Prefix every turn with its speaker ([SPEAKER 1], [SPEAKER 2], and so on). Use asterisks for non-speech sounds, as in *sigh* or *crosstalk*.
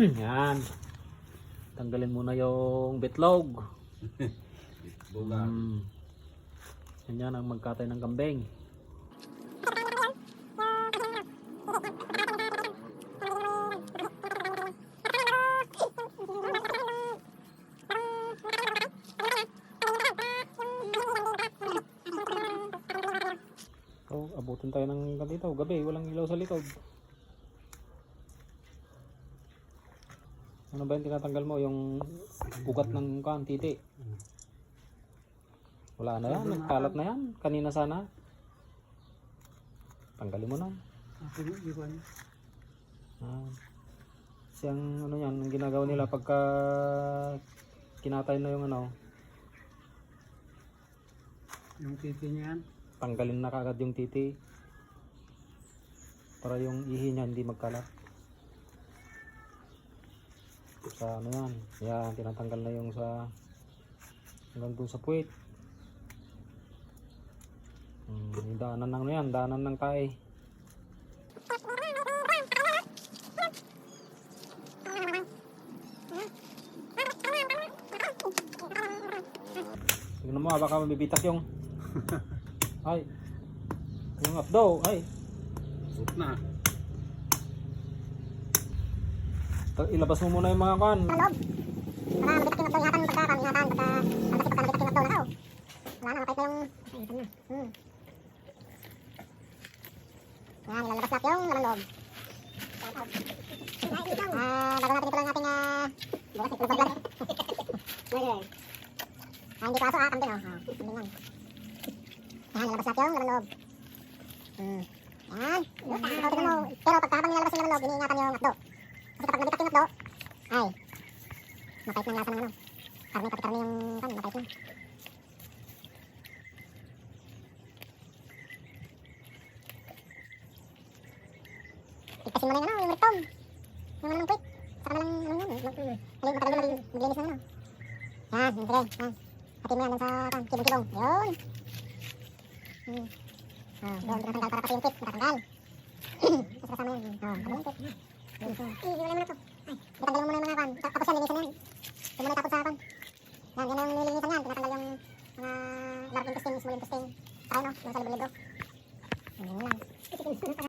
[SPEAKER 1] *clears throat* Yan. Tanggalin muna yung bitlog.
[SPEAKER 2] Buga.
[SPEAKER 1] Mm. Yan yan ang magkatay ng kambing. Oh, abutin tayo ng ganito. Gabi, walang ilaw sa likod. Ano ba yung tinatanggal mo? Yung ugat ng kan, titi. Wala na yan, nagkalat na yan. Kanina sana. Tanggalin mo na. Ah. Siyang ano yan, ang ginagawa nila pagka kinatay na yung ano,
[SPEAKER 3] Yung titi niya yan.
[SPEAKER 1] tanggalin na kagad yung titi. Para yung ihi niya hindi magkalat. Sa ano yan, yan, tinatanggal na yung sa hanggang dun sa puwit. Hmm, yung daanan ng ano yan, daanan ng tae. Tignan mo ah, baka mabibitak yung *laughs* ay yung updo ay
[SPEAKER 2] Suot
[SPEAKER 3] na.
[SPEAKER 1] Ilabas mo muna yung mga kan
[SPEAKER 4] loob. Baka mabitak yung ingatan pagka ingatan pagka pagka mabitak yung na raw. Wala na, nakita yung ay, ito na. Hmm. Yan, ilalabas natin yung laman loob. Ah, bago natin ito lang ating ah,
[SPEAKER 2] bukas ito. Okay.
[SPEAKER 4] Ah, hindi ko aso ah, kambing oh. Ah, kambing yan. Yan, ilalabas natin yung laman loob. Hmm. Yan. Oh, tignan mo. Pero pagka habang nilalabas yung laman loob, iniingatan yung updo. Yung updo, ay, mapait ng lasa ng ano. Karne, pati karne yung kan, mapait yun. Tigpasin mo na yung ano, yung rectum. Yung ano ng plate. Saka na lang, ano yun. Mag- Mali, matagal mag- maglinis ng ano. Yan, sige, yan. Pati mo yan sa kan, kibong-kibong. Yun. Hmm. Oh, yun, tinatanggal para pati yung plate, natatanggal. Tapos *clears throat* kasama yan. Oh, ano yung plate? Yun, so. Eh, wala mo na to. Itanggal mo muna yung mga kan. Tapos yan, linisan yan. Ito muna tapos sa kan. Yan, yan ang nililinisan yan. Tinatanggal yung mga large intestine, small intestine. Try no, yung sa libro-libro. Yan, yan lang.